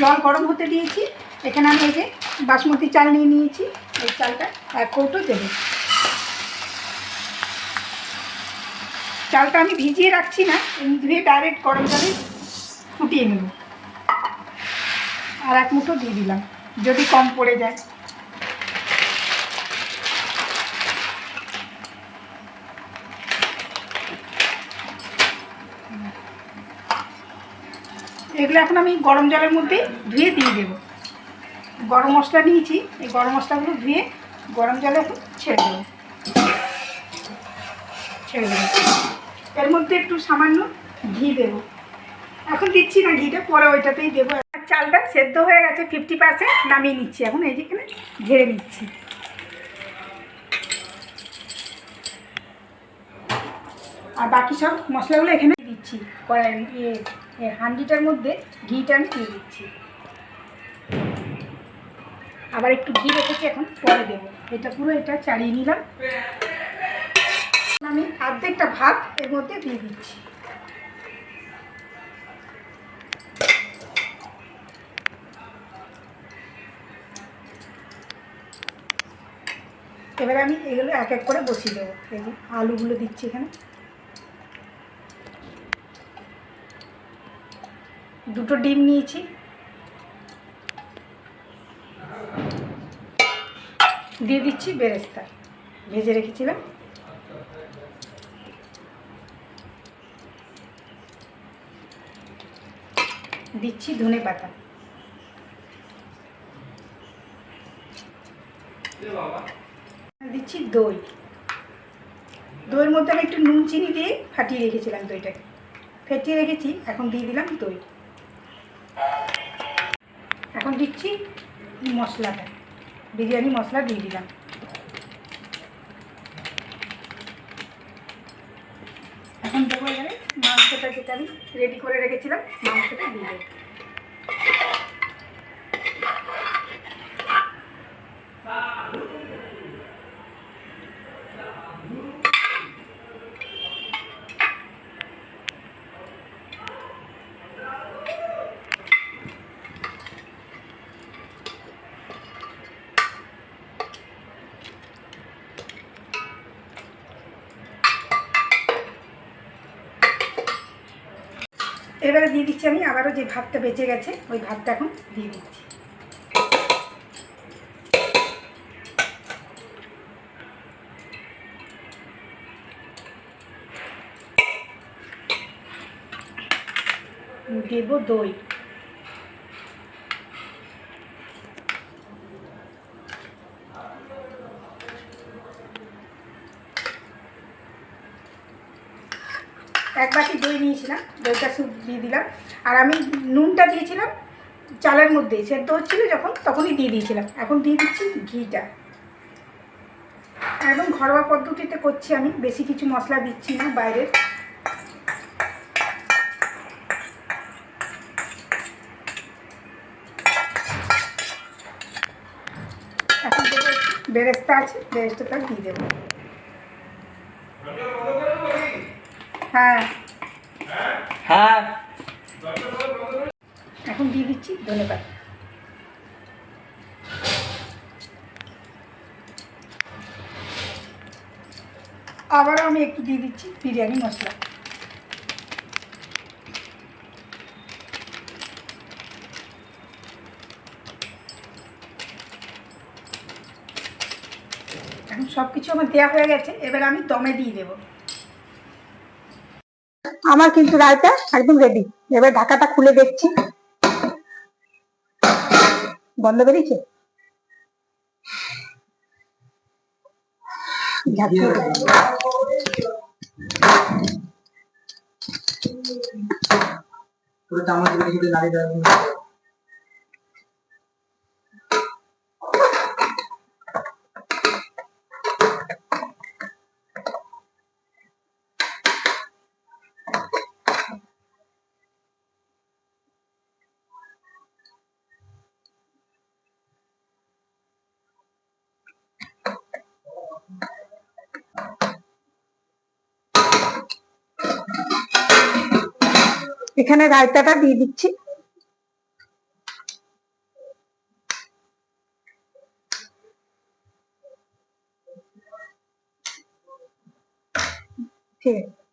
জল গরম হতে দিয়েছি। এখানে আমি এই যে বাসমতি চাল নিয়ে নিয়েছি। এই চালটা এক কৌটো দেবো। চালটা আমি ভিজিয়ে রাখছি না ধুয়ে ডাইরেক্ট গরম জলে ফুটিয়ে নেব। আর এক মুঠো দিয়ে দিলাম, যদি কম পড়ে যায়। এগুলো এখন আমি গরম জলের মধ্যে ধুয়ে দিয়ে দেব। গরম মশলা নিয়েছি, এই গরম মশলাগুলো ধুয়ে গরম জলে এখন ছেড়ে দেবো। ছেড়ে দেবো। এর মধ্যে একটু সামান্য ঘি দেবো। এখন দিচ্ছি না ঘিটা, পরে ওইটাতেই দেবো। চালটা সেদ্ধ হয়ে গেছে ফিফটি পার্সেন্ট নামিয়ে নিচ্ছি। এখন এই যেখানে ঝেড়ে নিচ্ছি। আর বাকি সব মশলাগুলো এখানে দিচ্ছি কড়াই ইয়ে এ হাঁডিটার মধ্যে ঘিটা আমি দিয়ে দিচ্ছি। আবার একটু ঘি রেখেছি, এখন পরে দেবো। এটা পুরো এটা চাড়িয়ে নিলাম। আমি অর্ধেকটা ভাত এর মধ্যে দিয়ে দিচ্ছি। এবার আমি এগুলো এক এক করে বসিয়ে দেবো। এই আলুগুলো দিচ্ছি এখানে। দুটো ডিম নিয়েছি। দিয়ে দিচ্ছি বেরেস্তা। ভেজে রেখেছিলাম। দিচ্ছি ধনে পাতা। দিচ্ছি দই। দইয়ের মধ্যে আমি একটু নুন চিনি দিয়ে ফাটিয়ে রেখেছিলাম দইটাকে। ফেটিয়ে রেখেছি, এখন দিয়ে দিলাম দই। এখন দিচ্ছি মশলাটা, বিরিয়ানি মশলা দিয়ে দিলাম। এখন দেবো এখানে মাংসটা যেটা আমি রেডি করে রেখেছিলাম, মাংসটা দিয়ে দেবো এবারে দিয়ে দিচ্ছি আমি, আবারও যে ভাতটা বেঁচে গেছে, ওই ভাতটা এখন দিয়ে দিচ্ছি। দেব দই। এক বাটি দই নিয়েছিলাম, দইটা সুপ দিয়ে দিলাম। আর আমি নুনটা দিয়েছিলাম চালের মধ্যে, সেদ্ধ হচ্ছিল যখন, তখনই দিয়ে দিয়েছিলাম। এখন দিয়ে দিচ্ছি ঘিটা। একদম ঘরোয়া পদ্ধতিতে করছি আমি, বেশি কিছু মশলা দিচ্ছি না বাইরের এখন বেরেস্তা আছে, বেরেস্তাটা দিয়ে দেবো। হ্যাঁ। হ্যাঁ। এখন দিয়ে দিচ্ছি ধনে পাতা আবারও আমি একটু দিয়ে দিচ্ছি বিরিয়ানি মশলা। এখন সব কিছু আমার দেওয়া হয়ে গেছে এবার আমি দমে দিয়ে দেবো। আমার কিন্তু রায়তা একদম রেডি এবার ঢাকাটা খুলে দেখছি। বন্ধ বেরিয়েছে? ঝাঁকিয়ে এখানে রায়তাটা দিয়ে দিচ্ছি। ঠিক। আছে